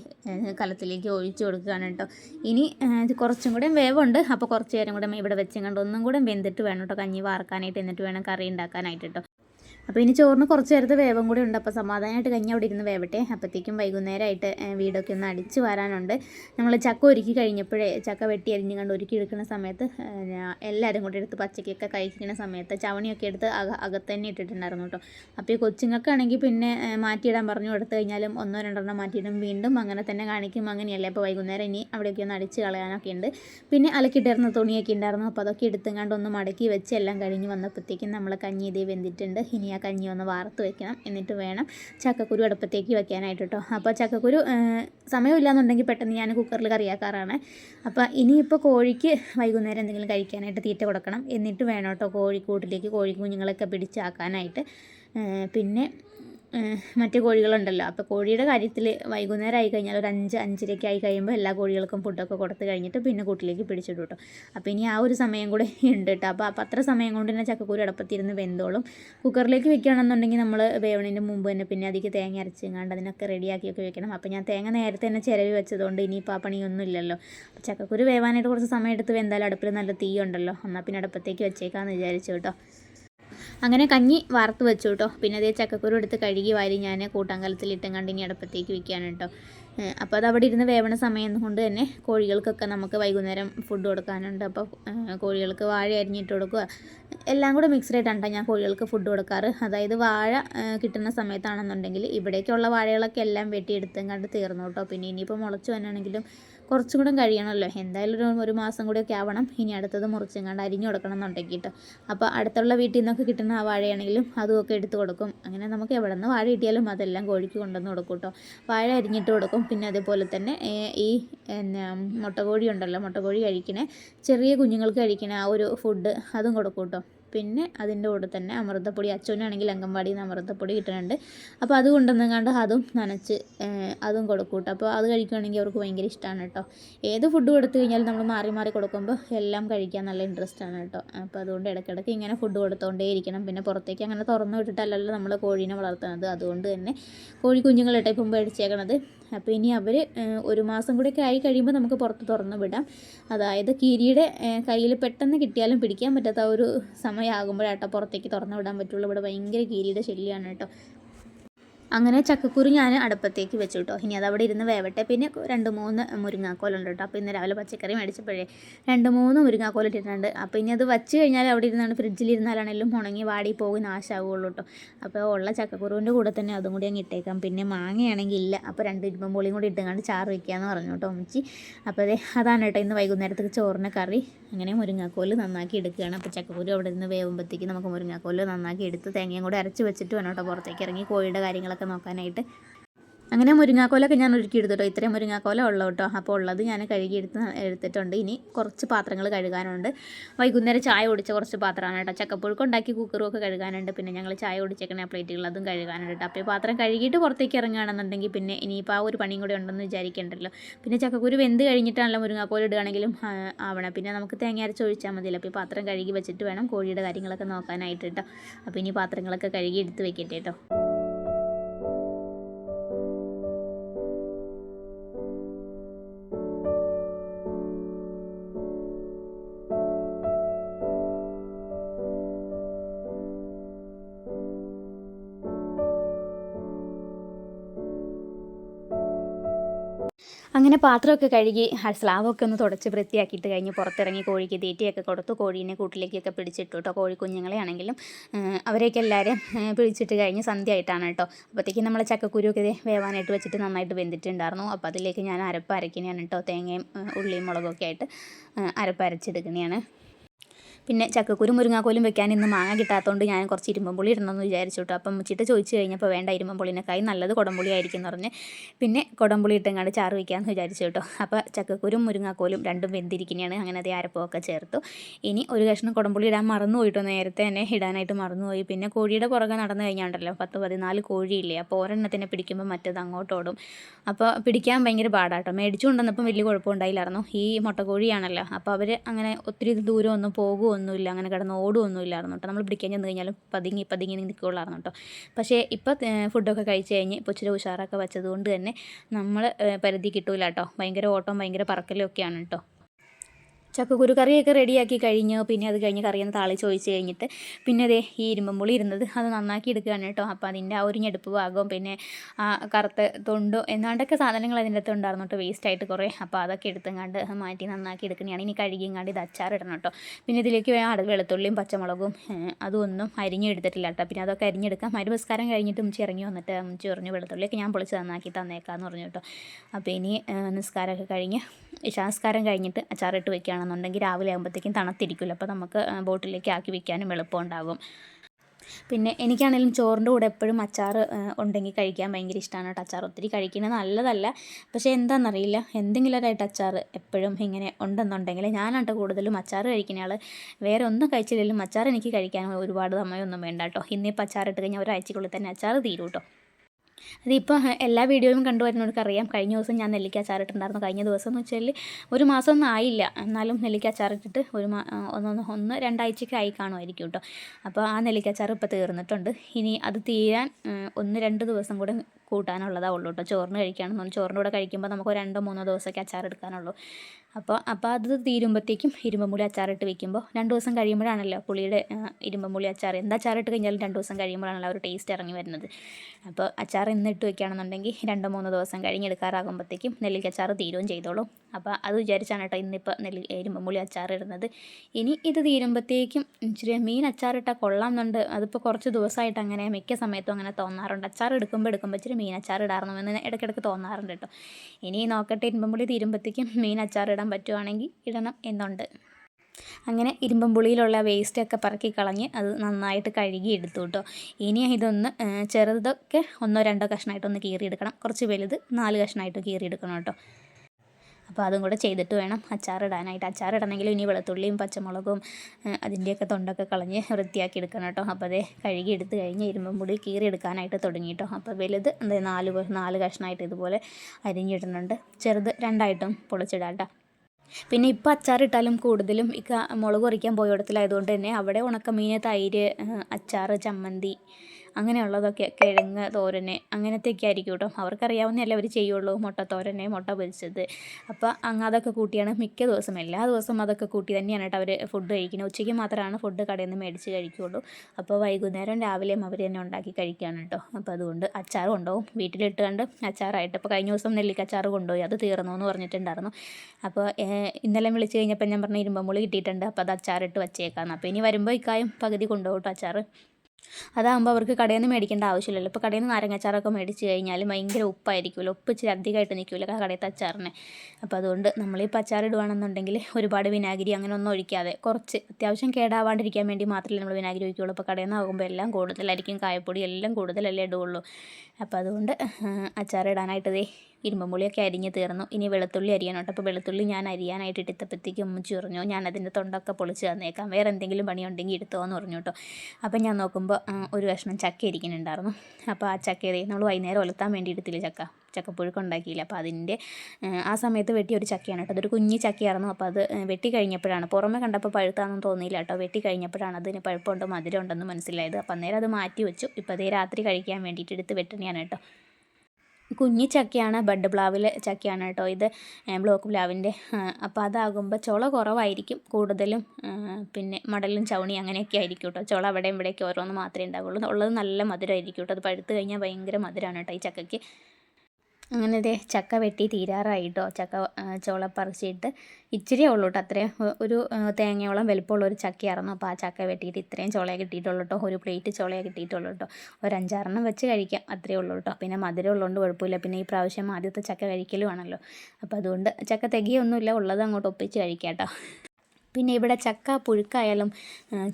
കലത്തിലേക്ക് ഒഴിച്ചു കൊടുക്കുകയാണ് കേട്ടോ. ഇനി കുറച്ചും കൂടെ വേവുണ്ട്. അപ്പോൾ കുറച്ച് നേരം കൂടെ ഇവിടെ വെച്ചും കണ്ട് ഒന്നും കൂടെ വെന്തിട്ട് വേണം കേട്ടോ. കഞ്ഞി വാർക്കാനായിട്ട് എന്നിട്ട് വേണം കറി ഉണ്ടാക്കാനായിട്ട് കേട്ടോ. അപ്പോൾ ഇനി ചോറിന് കുറച്ച് നേരത്തെ വേവം കൂടി ഉണ്ട്. അപ്പോൾ സമാധാനമായിട്ട് കഞ്ഞി അവിടെ ഇരുന്ന് വേവട്ടെ. അപ്പോഴത്തേക്കും വൈകുന്നേരമായിട്ട് വീടൊക്കെ ഒന്ന് അടിച്ചു വരാനുണ്ട്. നമ്മൾ ചക്ക ഒരുക്കി കഴിഞ്ഞപ്പോഴേ ചക്ക വെട്ടി അരിഞ്ഞ് കണ്ട് ഒരുക്കി എടുക്കുന്ന സമയത്ത് എല്ലാവരും കൂടി എടുത്ത് പച്ചക്കൊക്കെ കഴിക്കുന്ന സമയത്ത് ചവണിയൊക്കെ എടുത്ത് അക അകത്ത് തന്നെ ഇട്ടിട്ടുണ്ടായിരുന്നു കേട്ടോ. അപ്പോൾ ഈ കൊച്ചുങ്ങൾക്കാണെങ്കിൽ പിന്നെ മാറ്റിയിടാൻ പറഞ്ഞു എടുത്തു കഴിഞ്ഞാലും ഒന്നോ രണ്ടെണ്ണം മാറ്റിയിടും. വീണ്ടും അങ്ങനെ തന്നെ കാണിക്കും. അങ്ങനെയല്ലേ. അപ്പോൾ വൈകുന്നേരം ഇനി അവിടെയൊക്കെ ഒന്ന് അടിച്ച് കളയാനൊക്കെ ഉണ്ട്. പിന്നെ അലക്കിട്ടിരുന്ന തുണിയൊക്കെ ഉണ്ടായിരുന്നു. അപ്പോൾ അതൊക്കെ എടുത്തുകൊണ്ട് ഒന്ന് മടക്കി വെച്ച് എല്ലാം കഴിഞ്ഞ് വന്നപ്പോഴത്തേക്കും നമ്മൾ കഞ്ഞി ഇതേ വെന്തിട്ടുണ്ട്. ഇനി ആ കഞ്ഞി ഒന്ന് വാർത്ത് വെക്കണം. എന്നിട്ട് വേണം ചക്കക്കുരു അടുപ്പത്തേക്ക് വെക്കാനായിട്ട് കേട്ടോ അപ്പോൾ ചക്കക്കുരു സമയമില്ലാന്നുണ്ടെങ്കിൽ പെട്ടെന്ന് ഞാൻ കുക്കറിൽ കറിയാക്കാറാണ്. അപ്പോൾ ഇനിയിപ്പോൾ കോഴിക്ക് വൈകുന്നേരം എന്തെങ്കിലും കഴിക്കാനായിട്ട് തീറ്റ കൊടുക്കണം. എന്നിട്ട് വേണം കേട്ടോ കോഴിക്കൂട്ടിലേക്ക് കോഴിക്കുഞ്ഞുങ്ങളൊക്കെ പിടിച്ചാക്കാനായിട്ട്. പിന്നെ മറ്റു കോഴികളുണ്ടല്ലോ. അപ്പോൾ കോഴിയുടെ കാര്യത്തിൽ വൈകുന്നേരം ആയി കഴിഞ്ഞാൽ ഒരു അഞ്ച് അഞ്ചരയ്ക്ക് ആയി കഴിയുമ്പോൾ എല്ലാ കോഴികൾക്കും ഫുഡൊക്കെ കൊടുത്ത് കഴിഞ്ഞിട്ട് പിന്നെ കൂട്ടിലേക്ക് പിടിച്ചിടും കേട്ടോ അപ്പോൾ ഇനി ആ ഒരു സമയം കൂടെ ഉണ്ട് കേട്ടോ അപ്പോൾ അത്ര സമയം കൊണ്ട് തന്നെ ചക്കക്കൂരി അടപ്പത്തിരുന്ന് വെന്തോളും. കുക്കറിലേക്ക് വെക്കുകയാണെന്നുണ്ടെങ്കിൽ നമ്മൾ വേവണിന്റെ മുമ്പ് തന്നെ പിന്നെ അതിലേക്ക് തേങ്ങ അരച്ചെങ്ങാണ്ട് അതിനൊക്കെ റെഡിയാക്കിയൊക്കെ വെക്കണം. അപ്പോൾ ഞാൻ തേങ്ങ നേരത്തെ തന്നെ ചിരവി വെച്ചതുകൊണ്ട് ഇനിയിപ്പോൾ ആ പണിയൊന്നും ഇല്ലല്ലോ. അപ്പോൾ ചക്കക്കുരു വേവാനായിട്ട് കുറച്ച് സമയം എടുത്ത് വെന്താലും അടുപ്പിൽ നല്ല തീയുണ്ടല്ലോ. എന്നാൽ പിന്നെ അടുപ്പത്തേക്ക് വെച്ചേക്കാമെന്ന് വിചാരിച്ചു കേട്ടോ അങ്ങനെ കഞ്ഞി വറുത്ത് വെച്ചു കേട്ടോ. പിന്നെ അതേ ചക്കക്കുരു എടുത്ത് കഴുകി വാരി ഞാൻ കൂട്ടാങ്കലത്തിലിട്ടും കണ്ടിനി അടുപ്പത്തേക്ക് വെക്കുകയാണ് കേട്ടോ. അപ്പോൾ അത് അവിടെ ഇരുന്ന് വേവണ സമയം കൊണ്ട് തന്നെ കോഴികൾക്കൊക്കെ നമുക്ക് വൈകുന്നേരം ഫുഡ് കൊടുക്കാനുണ്ട്. അപ്പോൾ കോഴികൾക്ക് വാഴ അരിഞ്ഞിട്ട് കൊടുക്കുക. എല്ലാം കൂടെ മിക്സ്ഡ് ആയിട്ടാണ് ഞാൻ കോഴികൾക്ക് ഫുഡ് കൊടുക്കാറ്. അതായത് വാഴ കിട്ടുന്ന സമയത്താണെന്നുണ്ടെങ്കിൽ ഇവിടേക്കുള്ള വാഴകളൊക്കെ എല്ലാം വെട്ടിയെടുത്തും കണ്ട് തീർന്നു കേട്ടോ. പിന്നെ ഇനിയിപ്പോൾ മുളച്ച് വന്നാണെങ്കിലും കുറച്ചും കൂടെ കഴിയണമല്ലോ. എന്തായാലും ഒരു ഒരു മാസം കൂടിയൊക്കെ ആവണം. ഇനി അടുത്തത് മുറിച്ചെങ്ങാണ്ട് അരിഞ്ഞു കൊടുക്കണം എന്നുണ്ടെങ്കിൽ അപ്പോൾ അടുത്തുള്ള വീട്ടിൽ നിന്നൊക്കെ കിട്ടുന്ന ആ വാഴയാണെങ്കിലും അതുമൊക്കെ എടുത്ത് കൊടുക്കും. അങ്ങനെ നമുക്ക് എവിടെ നിന്ന് വാഴ കിട്ടിയാലും അതെല്ലാം കോഴിക്ക് കൊണ്ടുവന്ന് കൊടുക്കും കേട്ടോ. വാഴ അരിഞ്ഞിട്ട് കൊടുക്കും. പിന്നെ അതേപോലെ തന്നെ ഈ പിന്നെ മുട്ടകോഴി ഉണ്ടല്ലോ മുട്ടകോഴി കഴിക്കണേ. ചെറിയ കുഞ്ഞുങ്ങൾക്ക് കഴിക്കണ ആ ഒരു ഫുഡ് അതും കൊടുക്കും കേട്ടോ. പിന്നെ അതിന്റെ കൂടെ തന്നെ അമൃതപ്പൊടി അച്ഛനാണെങ്കിൽ അംഗൻവാടിയിൽ നിന്ന് അമൃതപ്പൊടി കിട്ടുന്നുണ്ട്. അപ്പോൾ അത് കൊണ്ടുവന്നെങ്ങാണ്ട് അതും നനച്ച് അതും കൊടുക്കും കേട്ടോ അപ്പോൾ അത് കഴിക്കുകയാണെങ്കിൽ അവർക്ക് ഭയങ്കര ഇഷ്ടമാണ് കേട്ടോ. ഏത് ഫുഡ് കൊടുത്തു കഴിഞ്ഞാലും നമ്മൾ മാറി മാറി കൊടുക്കുമ്പോൾ എല്ലാം കഴിക്കാൻ നല്ല ഇൻട്രസ്റ്റ് ആണ് കേട്ടോ. അപ്പോൾ അതുകൊണ്ട് ഇടയ്ക്കിടയ്ക്ക് ഇങ്ങനെ ഫുഡ് കൊടുത്തുകൊണ്ടേ ഇരിക്കണം പിന്നെ പുറത്തേക്ക് അങ്ങനെ തുറന്നു വിട്ടിട്ടല്ലല്ലോ നമ്മൾ കോഴീനെ വളർത്തുന്നത്. അതുകൊണ്ട് തന്നെ കോഴി കുഞ്ഞുങ്ങളിട്ട് ഇപ്പം മേടിച്ചേക്കണത് അപ്പോൾ ഇനി അവർ ഒരു മാസം കൂടെയൊക്കെ ആയി കഴിയുമ്പോൾ നമുക്ക് പുറത്ത് തുറന്നു വിടാം. അതായത് കീരിയുടെ കയ്യിൽ പെട്ടെന്ന് കിട്ടിയാലും പിടിക്കാൻ പറ്റാത്ത ഒരു ഒരു സമയമാകുമ്പോഴാട്ടോ പുറത്തേക്ക് തുറന്നു വിടാൻ പറ്റുള്ളൂ. ഇവിടെ ഭയങ്കര കീരിയുടെ ശല്യമാണ് കേട്ടോ. അങ്ങനെ ചക്കക്കുരു ഞാൻ അടുപ്പത്തേക്ക് വെച്ചു കേട്ടോ ഇനി അതവിടെ ഇരുന്ന് വേവട്ടെ. പിന്നെ രണ്ട് മൂന്ന് മുരിങ്ങാക്കോലുണ്ട് കേട്ടോ. അപ്പോൾ ഇന്ന് രാവിലെ പച്ചക്കറി മേടിച്ചപ്പോഴേ രണ്ട് മൂന്ന് മുരിങ്ങാക്കോൽ ഇട്ടിട്ടുണ്ട്. അപ്പോൾ ഇനി അത് വച്ച് കഴിഞ്ഞാൽ അവിടെ ഇരുന്നാണ് ഫ്രിഡ്ജിൽ ഇരുന്നാലാണെങ്കിലും ഉണങ്ങി വാടി പോയി നാശമാവുള്ളൂ കേട്ടോ. അപ്പോൾ ഉള്ള ചക്കക്കുരുവിന്റെ കൂടെ തന്നെ അതും കൂടി അങ്ങ് ഇട്ടേക്കാം. പിന്നെ മാങ്ങയാണെങ്കിൽ ഇല്ല. അപ്പോൾ രണ്ട് ഇരുമ്പം പൊളിയും കൂടി ഇട്ടുകൊണ്ട് ചാറ് വയ്ക്കാമെന്ന് പറഞ്ഞു കേട്ടോ അമ്മച്ചി അപ്പോൾ അതെ അതാണ് കേട്ടോ ഇന്ന് വൈകുന്നേരത്തേക്ക് ചോറിന് കറി. അങ്ങനെ മുരിങ്ങാക്കോൽ നന്നാക്കി എടുക്കുകയാണ്. അപ്പോൾ ചക്കക്കുരു അവിടെ നിന്ന് വേവുമ്പോഴത്തേക്ക് നമുക്ക് മുരിങ്ങാക്കോൽ നന്നാക്കി എടുത്ത് തേങ്ങയും കൂടെ അരച്ച് വെച്ചിട്ട് വേണം കേട്ടോ പുറത്തേക്ക് ഇറങ്ങി കോഴിയുടെ കാര്യങ്ങളൊക്കെ നോക്കാനായിട്ട്. അങ്ങനെ മുരിങ്ങാക്കോലൊക്കെ ഞാൻ ഒരുക്കി എടുത്തു കേട്ടോ ഇത്രയും മുരിങ്ങാക്കോല ഉള്ളു കേട്ടോ. അപ്പോൾ ഉള്ളത് ഞാൻ കഴുകി എടുത്ത് എടുത്തിട്ടുണ്ട്. ഇനി കുറച്ച് പാത്രങ്ങൾ കഴുകാനുണ്ട്. വൈകുന്നേരം ചായ ഒടിച്ച കുറച്ച് പാത്രമാണ് കേട്ടോ. ചക്കപ്പുഴുക്ക് ഉണ്ടാക്കി കുക്കറും ഒക്കെ കഴുകാനുണ്ട്. പിന്നെ ഞങ്ങൾ ചായ ഒടിച്ചേക്കണ പ്ലേറ്റുകൾ അതും കഴുകാനുണ്ട് കേട്ടോ. അപ്പോൾ പാത്രം കഴുകിയിട്ട് പുറത്തേക്ക് ഇറങ്ങുകയാണെന്നുണ്ടെങ്കിൽ പിന്നെ ഇനിയിപ്പോൾ ആ ഒരു പണിയും കൂടെ ഉണ്ടെന്ന് വിചാരിക്കേണ്ടല്ലോ. പിന്നെ ചക്കക്കുരു വെന്ത് കഴിഞ്ഞിട്ടാണല്ലോ മുരിങ്ങാക്കോൽ ഇടുകയാണെങ്കിലും ആവണം. പിന്നെ നമുക്ക് തേങ്ങ അരച്ച് ഒഴിച്ചാൽ മതിയല്ലോ. അപ്പോൾ പാത്രം കഴുകി വെച്ചിട്ട് വേണം കോഴിയുടെ കാര്യങ്ങളൊക്കെ നോക്കാനായിട്ട് കേട്ടോ. അപ്പോൾ ഇനി പാത്രങ്ങളൊക്കെ കഴുകി എടുത്ത് വെക്കട്ടെ കേട്ടോ. അങ്ങനെ പാത്രമൊക്കെ കഴുകി സ്ലാവൊക്കെ ഒന്ന് തുടച്ച് വൃത്തിയാക്കിയിട്ട് കഴിഞ്ഞ് പുറത്തിറങ്ങി കോഴിക്ക് തീറ്റയൊക്കെ കൊടുത്തു. കോഴീനെ കൂട്ടിലേക്കൊക്കെ പിടിച്ചിട്ടു കേട്ടോ കോഴി കുഞ്ഞുങ്ങളെ ആണെങ്കിലും അവരെയൊക്കെ എല്ലാവരും പിടിച്ചിട്ട് കഴിഞ്ഞ് സന്ധ്യ ആയിട്ടാണ് കേട്ടോ അപ്പോഴത്തേക്കും നമ്മളെ ചക്കക്കുരുവൊക്കെ വേവാനായിട്ട് വെച്ചിട്ട് നന്നായിട്ട് വെന്തിട്ടുണ്ടായിരുന്നു. അപ്പോൾ അതിലേക്ക് ഞാൻ അരപ്പ് അരയ്ക്കുന്നതാണ് കേട്ടോ തേങ്ങയും ഉള്ളിയും മുളകൊക്കെ ആയിട്ട് അരപ്പ് അരച്ചെടുക്കുന്നതാണ് പിന്നെ ചക്കക്കുരു മുരിങ്ങാക്കോലും വെക്കാൻ ഇന്ന് മാങ്ങ കിട്ടാത്തതുകൊണ്ട് ഞാൻ കുറച്ച് ഇരുമ്പുളി ഇടണമെന്ന് വിചാരിച്ചു കേട്ടോ അപ്പം മുച്ചിട്ട് ചോദിച്ചു കഴിഞ്ഞപ്പോൾ വേണ്ട ഇരുമ്പുളിനേക്കായി നല്ലത് കുടംപുളി ആയിരിക്കും എന്ന് പറഞ്ഞ് പിന്നെ കുടംപുളി ഇട്ടെങ്ങാണ്ട് ചാറ് വയ്ക്കാമെന്ന് വിചാരിച്ചു കേട്ടോ. അപ്പോൾ ചക്കക്കുരും മുരിങ്ങാക്കോലും രണ്ടും വെന്തിരിക്കുന്നതാണ് അങ്ങനെ അത് അരപ്പമൊക്കെ ചേർത്തു. ഇനി ഒരു കഷ്ണം കുടംപുളി ഇടാൻ മറന്നു പോയിട്ടോ നേരത്തെ തന്നെ ഇടാനായിട്ട് മറന്നുപോയി പിന്നെ കോഴിയുടെ പുറകെ നടന്നു കഴിഞ്ഞാണ്ടല്ലോ പത്ത് പതിനാല് കോഴിയില്ലേ അപ്പോൾ ഒരെണ്ണത്തിനെ പിടിക്കുമ്പോൾ മറ്റത് അങ്ങോട്ടോടും അപ്പോൾ പിടിക്കാൻ ഭയങ്കര പാടാട്ടോ മേടിച്ചു കൊണ്ടുവന്നപ്പം വലിയ കുഴപ്പമുണ്ടായില്ലായിരുന്നു? ഈ മുട്ടക്കോഴിയാണല്ലോ. അപ്പോൾ അവർ അങ്ങനെ ഒത്തിരി ദൂരം ഒന്നും പോകുമൊന്നുമില്ല അങ്ങനെ കിടന്ന് ഓടുമൊന്നുമില്ലായിരുന്നു കേട്ടോ. നമ്മൾ പിടിക്കാൻ ചെന്ന് കഴിഞ്ഞാലും പതുങ്ങി പതുങ്ങി നിൽക്കുകയുള്ളായിരുന്നു കേട്ടോ. പക്ഷേ ഇപ്പോൾ ഫുഡൊക്കെ കഴിച്ച് കഴിഞ്ഞ് ഇപ്പോൾ ഇച്ചിരി ഉഷാറൊക്കെ വെച്ചതുകൊണ്ട് തന്നെ നമ്മൾ പരിധി കിട്ടൂല കേട്ടോ. ഭയങ്കര ഓട്ടം ഭയങ്കര പറക്കലും ഒക്കെയാണ് കേട്ടോ. ചക്കക്കുരു കറിയൊക്കെ റെഡിയാക്കി കഴിഞ്ഞു പിന്നെ അത് കഴിഞ്ഞ് കറിയൊന്ന് താളിച്ച് ഒഴിച്ച് കഴിഞ്ഞിട്ട് പിന്നെ അതേ ഈ ഇരുമ്പുളി ഇരുന്നത് അത് നന്നാക്കി എടുക്കുകയാണ് കേട്ടോ. അപ്പോൾ അതിന്റെ ആ ഒരു ഞെടുപ്പ് ഭാഗവും പിന്നെ ആ കറുത്ത തൊണ്ടോ എന്നാണ്ടൊക്കെ സാധനങ്ങൾ അതിന്റെ അകത്ത് ഉണ്ടായിരുന്നു കേട്ടോ വേസ്റ്റായിട്ട് കുറേ. അപ്പോൾ അതൊക്കെ എടുത്തങ്ങാണ്ട് മാറ്റി നന്നാക്കി എടുക്കുന്നതാണ്. ഇനി കഴുകിങ്ങാണ്ട് ഇത് അച്ചാർ ഇടണം കേട്ടോ. പിന്നെ ഇതിലേക്ക് അടു വെളുത്തുള്ളിയും പച്ചമുളകും അതൊന്നും അരിഞ്ഞെടുത്തിട്ടില്ല കേട്ടോ. പിന്നെ അതൊക്കെ അരിഞ്ഞെടുക്കാം. മരുപസ്കാരം കഴിഞ്ഞിട്ട് ഉമ്മച്ചി ഇറങ്ങി വന്നിട്ട് ഉമ്മച്ചി പറഞ്ഞു വെളുത്തുള്ളിയൊക്കെ ഞാൻ പൊളിച്ച് നന്നാക്കി തന്നേക്കാന്ന് പറഞ്ഞു കേട്ടോ. അപ്പോൾ ഇനി നിസ്കാരമൊക്കെ കഴിഞ്ഞ് ഇശാസ്കാരം കഴിഞ്ഞിട്ട് അച്ചാറിട്ട് വെക്കുകയാണെന്നുണ്ടെങ്കിൽ രാവിലെ ആകുമ്പോഴത്തേക്കും തണുത്തിരിക്കില്ല അപ്പോൾ നമുക്ക് ബോട്ടിലേക്ക് ആക്കി വെക്കാനും എളുപ്പമുണ്ടാകും. പിന്നെ എനിക്കാണെങ്കിലും ചോറിന്റെ കൂടെ എപ്പോഴും അച്ചാർ ഉണ്ടെങ്കിൽ കഴിക്കാൻ ഭയങ്കര ഇഷ്ടമാണ് കേട്ടോ. അച്ചാർ ഒത്തിരി കഴിക്കുന്നത് നല്ലതല്ല. പക്ഷേ എന്താണെന്നറിയില്ല. എന്തെങ്കിലും ഒരായിട്ട് അച്ചാർ എപ്പോഴും ഇങ്ങനെ ഉണ്ടെന്നുണ്ടെങ്കിൽ ഞാനാട്ടോ കൂടുതലും അച്ചാർ കഴിക്കുന്ന ആൾ വേറെ ഒന്നും കഴിച്ചില്ലെങ്കിലും അച്ചാർ എനിക്ക് കഴിക്കാൻ ഒരുപാട് സമയമൊന്നും വേണ്ട കേട്ടോ. ഇന്നിപ്പോൾ അച്ചാർ ഇട്ട് കഴിഞ്ഞാൽ ഒരാഴ്ചക്കുള്ളിൽ തന്നെ അച്ചാർ തീരും കേട്ടോ. അതിപ്പോൾ എല്ലാ വീഡിയോയും വീഡിയോയിലും കണ്ടുവരുന്നവർക്ക് അറിയാം കഴിഞ്ഞ ദിവസം ഞാൻ നെല്ലിക്ക അച്ചാറിട്ടുണ്ടായിരുന്നു കഴിഞ്ഞ ദിവസം എന്ന് വെച്ചാൽ ഒരു മാസമൊന്നും ആയില്ല. എന്നാലും നെല്ലിക്ക അച്ചാറിട്ടിട്ട് ഒരു മാ ഒന്നൊന്ന് ഒന്ന് ഒന്ന് രണ്ടാഴ്ചയൊക്കെ ആയി കാണുമായിരിക്കും കേട്ടോ. അപ്പോൾ ആ നെല്ലിക്ക അച്ചാർ ഇപ്പോൾ തീർന്നിട്ടുണ്ട്. ഇനി അത് തീരാൻ ഒന്ന് രണ്ട് ദിവസം കൂടെ കൂട്ടാനുള്ളതാ ഉള്ളൂ കേട്ടോ. ചോറിന് കഴിക്കുകയാണെന്ന് ചോറിന്റെ കൂടെ കഴിക്കുമ്പോൾ നമുക്ക് രണ്ടോ മൂന്നോ ദിവസമൊക്കെ അച്ചാർ എടുക്കാനുള്ളൂ. അപ്പോൾ അപ്പോൾ അത് തീരുമ്പോഴത്തേക്കും ഇരുമ്പുള്ളി അച്ചാറിട്ട് വെക്കുമ്പോൾ രണ്ട് ദിവസം കഴിയുമ്പോഴാണല്ലോ പുളിയുടെ ആ, ഇരുമ്പുള്ളി അച്ചാർ. എന്താ അച്ചാറിട്ട് കഴിഞ്ഞാലും രണ്ട് ദിവസം കഴിയുമ്പോഴാണല്ലോ ഒരു ടേസ്റ്റ് ഇറങ്ങി വരുന്നത്. അപ്പോൾ അച്ചാർ ഇന്നിട്ട് വെക്കുകയാണെന്നുണ്ടെങ്കിൽ രണ്ടോ മൂന്നോ ദിവസം കഴിഞ്ഞെടുക്കാറാകുമ്പോഴത്തേക്കും നെല്ലിക്ക അച്ചാർ തീരുകയും ചെയ്തോളും. അപ്പോൾ അത് വിചാരിച്ചാണ് കേട്ടോ ഇന്നിപ്പോൾ നെല്ലി ഇരുമ്പുള്ളി അച്ചാർ ഇടുന്നത്. ഇനി ഇത് തീരുമ്പോഴത്തേക്കും ഇച്ചിരി മീൻ അച്ചാറിട്ടാൽ കൊള്ളാമെന്നുണ്ട് അതിപ്പോൾ കുറച്ച് ദിവസമായിട്ട് അങ്ങനെ മിക്ക സമയത്തും അങ്ങനെ തോന്നാറുണ്ട്. അച്ചാർ എടുക്കുമ്പോൾ എടുക്കുമ്പോൾ ഇച്ചിരി ഇടാറുന്നു എന്ന് ഇടയ്ക്കിടയ്ക്ക് തോന്നാറുണ്ട് കേട്ടോ. ഇനി നോക്കട്ടെ ഇരുമ്പുള്ളി തീരുമ്പോഴത്തേക്കും മീൻ അച്ചാർ ഇടാൻ പറ്റുവാണെങ്കിൽ ഇടണം എന്നുണ്ട്. അങ്ങനെ ഇരുമ്പുളിയിലുള്ള വേസ്റ്റൊക്കെ പറക്കി കളഞ്ഞ് അത് നന്നായിട്ട് കഴുകി എടുത്തു കേട്ടോ. ഇനി ഇതൊന്ന് ചെറുതൊക്കെ ഒന്നോ രണ്ടോ കഷ്ണമായിട്ടൊന്ന് കീറിയെടുക്കണം. കുറച്ച് വലുത് നാല് കഷ്ണമായിട്ട് കീറിയെടുക്കണം കേട്ടോ. അപ്പോൾ അതും കൂടെ ചെയ്തിട്ട് വേണം അച്ചാറിടാനായിട്ട്. അച്ചാറിടണമെങ്കിൽ ഇനി വെളുത്തുള്ളിയും പച്ചമുളകും അതിന്റെയൊക്കെ തൊണ്ടൊക്കെ കളഞ്ഞ് വൃത്തിയാക്കി എടുക്കണം കേട്ടോ. അപ്പോൾ അതേ കഴുകി എടുത്ത് കഴിഞ്ഞ് ഇരുമ്പും മുടി കീറി എടുക്കാനായിട്ട് തുടങ്ങി കേട്ടോ അപ്പോൾ വലുത് എന്താ നാല് നാല് കഷ്ണമായിട്ട് ഇതുപോലെ അരിഞ്ഞിടുന്നുണ്ട്. ചെറുത് രണ്ടായിട്ടും പൊളിച്ചിടാം കേട്ടോ പിന്നെ ഇപ്പോൾ അച്ചാറിട്ടാലും കൂടുതലും ഇക്ക മുളക് കുറയ്ക്കാൻ പോയിടത്തിലായതുകൊണ്ട് തന്നെ അവിടെ ഉണക്കമീൻ തൈര് അച്ചാർ ചമ്മന്തി അങ്ങനെയുള്ളതൊക്കെ കിഴങ്ങ് തോരന് അങ്ങനത്തെയൊക്കെ ആയിരിക്കും കേട്ടോ. അവർക്കറിയാവുന്നതല്ലേ അവർ ചെയ്യുള്ളൂ. മുട്ട തോരന് മുട്ട പൊരിച്ചത്. അപ്പോൾ അങ്ങ് അതൊക്കെ കൂട്ടിയാണ് മിക്ക ദിവസം എല്ലാ ദിവസവും അതൊക്കെ കൂട്ടി തന്നെയാണ് കേട്ടോ അവർ ഫുഡ് കഴിക്കുന്നത്. ഉച്ചയ്ക്ക് മാത്രമാണ് ഫുഡ് കടയിൽ നിന്ന് മേടിച്ച് കഴിക്കുകയുള്ളൂ. അപ്പോൾ വൈകുന്നേരം രാവിലെയും അവർ തന്നെ ഉണ്ടാക്കി കഴിക്കുകയാണ് കേട്ടോ. അപ്പോൾ അതുകൊണ്ട് അച്ചാർ കൊണ്ടുപോകും. വീട്ടിലിട്ട് കണ്ട് അച്ചാറായിട്ട്. ഇപ്പോൾ കഴിഞ്ഞ ദിവസം നെല്ലിക്കച്ചാർ കൊണ്ടുപോയി. അത് തീർന്നു എന്ന് പറഞ്ഞിട്ടുണ്ടായിരുന്നു. അപ്പോൾ ഇന്നലെ വിളിച്ച് കഴിഞ്ഞപ്പോൾ ഞാൻ പറഞ്ഞ ഇരുമ്പമുളി കിട്ടിയിട്ടുണ്ട്. അപ്പോൾ അത് അച്ചാറിട്ട് വച്ചേക്കാന്ന്. അപ്പോൾ ഇനി വരുമ്പോൾ ഇക്കായും പകുതി കൊണ്ടുപോകും കേട്ടോ അച്ചാർ അതാകുമ്പോൾ അവർക്ക് കടയിൽ നിന്ന് മേടിക്കേണ്ട ആവശ്യമില്ലല്ലോ. ഇപ്പോൾ കടയിൽ നിന്ന് നാരങ്ങാച്ചാറൊക്കെ മേടിച്ച് കഴിഞ്ഞാൽ ഭയങ്കര ഉപ്പായിരിക്കുമല്ലോ. ഉപ്പ് ഇച്ചിരി അധികമായിട്ട് നിൽക്കില്ല കടയിലത്തെ അച്ചാറിന്. അപ്പോൾ അതുകൊണ്ട് നമ്മൾ ഈ അച്ചാർ ഇടുവാണെന്നുണ്ടെങ്കിൽ ഒരുപാട് വിനാഗിരി അങ്ങനെ ഒന്നും ഒഴിക്കാതെ കുറച്ച് അത്യാവശ്യം കേടാവാണ്ടിരിക്കാൻ വേണ്ടി മാത്രമേ നമ്മൾ വിനാഗിരി ഒഴിക്കുകയുള്ളൂ അപ്പോൾ കടയിൽ നിന്നാകുമ്പോൾ എല്ലാം കൂടുതലായിരിക്കും. കായപ്പൊടി എല്ലാം കൂടുതലല്ലേ ഇടുകയുള്ളൂ അപ്പോൾ അതുകൊണ്ട് അച്ചാർ ഇടാനായിട്ട് ഇരുമ്പുള്ളിയൊക്കെ അരിഞ്ഞ് തീർന്നു. ഇനി വെളുത്തുള്ളി അരിയാൻ കേട്ടോ. അപ്പോൾ വെളുത്തുള്ളി ഞാൻ അരിയാനായിട്ട് ഇട്ടപ്പോഴത്തേക്കും ഉമ്മച്ചി പറഞ്ഞു ഞാൻ അതിന്റെ തൊണ്ടൊക്കെ പൊളിച്ച് തന്നേക്കാം. വേറെ എന്തെങ്കിലും പണിയുണ്ടെങ്കിൽ എടുത്തോ എന്ന് പറഞ്ഞു കേട്ടോ. അപ്പോൾ ഞാൻ നോക്കുമ്പോൾ ഒരു കഷ്ണം ചക്ക ഇരിക്കുന്നുണ്ടായിരുന്നു. അപ്പോൾ ആ ചക്ക ഇതേ നമ്മൾ വൈകുന്നേരം ഒലത്താൻ വേണ്ടി എടുത്തില്ല ചക്ക? ചക്കപ്പുഴുക്ക് ഉണ്ടാക്കിയില്ല? അപ്പോൾ അതിന്റെ ആ, സമയത്ത് വെട്ടിയ ഒരു ചക്കയാണ് കേട്ടോ. അതൊരു കുഞ്ഞി ചക്കയായിരുന്നു. അപ്പോൾ അത് വെട്ടി കഴിഞ്ഞപ്പോഴാണ്. പുറമെ കണ്ടപ്പോൾ പഴുത്താണെന്ന് തോന്നിയില്ല കേട്ടോ. വെട്ടി കഴിഞ്ഞപ്പോഴാണ് അതിന് പഴുപ്പുണ്ടോ മധുരം ഉണ്ടെന്ന് മനസ്സിലായത്. അപ്പോൾ അന്നേരം അത് മാറ്റി വെച്ചു. ഇപ്പോൾ അതേ രാത്രി കഴിക്കാൻ വേണ്ടിയിട്ട് എടുത്ത് വെട്ടണിയാണ് കേട്ടോ. കുഞ്ഞി ചക്കയാണ് ബഡ് പ്ലാവിലെ ചക്കയാണ് കേട്ടോ ഇത് ബ്ലോക്ക് പ്ലാവിന്റെ. അപ്പോൾ അതാകുമ്പോൾ ചുള കുറവായിരിക്കും കൂടുതലും പിന്നെ മടലും ചവണി അങ്ങനെയൊക്കെ ആയിരിക്കും കേട്ടോ. ചുള അവിടെയും ഇവിടെയൊക്കെ ഓരോന്ന് മാത്രമേ ഉണ്ടാവുള്ളൂ. ഉള്ളത് നല്ല മധുരമായിരിക്കും കേട്ടോ. അത് പഴുത്ത് കഴിഞ്ഞാൽ ഭയങ്കര മധുരമാണ് കേട്ടോ ഈ ചക്കയ്ക്ക്. അങ്ങനെ ഇതേ ചക്ക വെട്ടി തീരാറായി കേട്ടോ ചക്ക ചോള പറിച്ചിട്ട് ഇച്ചിരി ഉള്ളൂ കേട്ടോ അത്രയും ഒരു തേങ്ങയോളം വലിപ്പമുള്ള ഒരു ചക്കയായിരുന്നു. അപ്പോൾ ആ ചക്ക വെട്ടിയിട്ട് ഇത്രയും ചോളയെ കിട്ടിയിട്ടുള്ളൂ കേട്ടോ ഒരു പ്ലേറ്റ് ചോളയെ കിട്ടിയിട്ടുള്ളൂ കേട്ടോ ഒരു അഞ്ചാറെണ്ണം വെച്ച് കഴിക്കാം. അത്രയേ ഉള്ളൂ കേട്ടോ പിന്നെ മധുരം ഉള്ളതുകൊണ്ട് കുഴപ്പമില്ല. പിന്നെ ഈ പ്രാവശ്യം ആദ്യത്തെ ചക്ക കഴിക്കലുമാണല്ലോ അപ്പോൾ അതുകൊണ്ട് ചക്ക തികയൊന്നുമില്ല. ഉള്ളത് അങ്ങോട്ട് ഒപ്പിച്ച് കഴിക്കാം കേട്ടോ പിന്നെ ഇവിടെ ചക്ക പുഴുക്കായാലും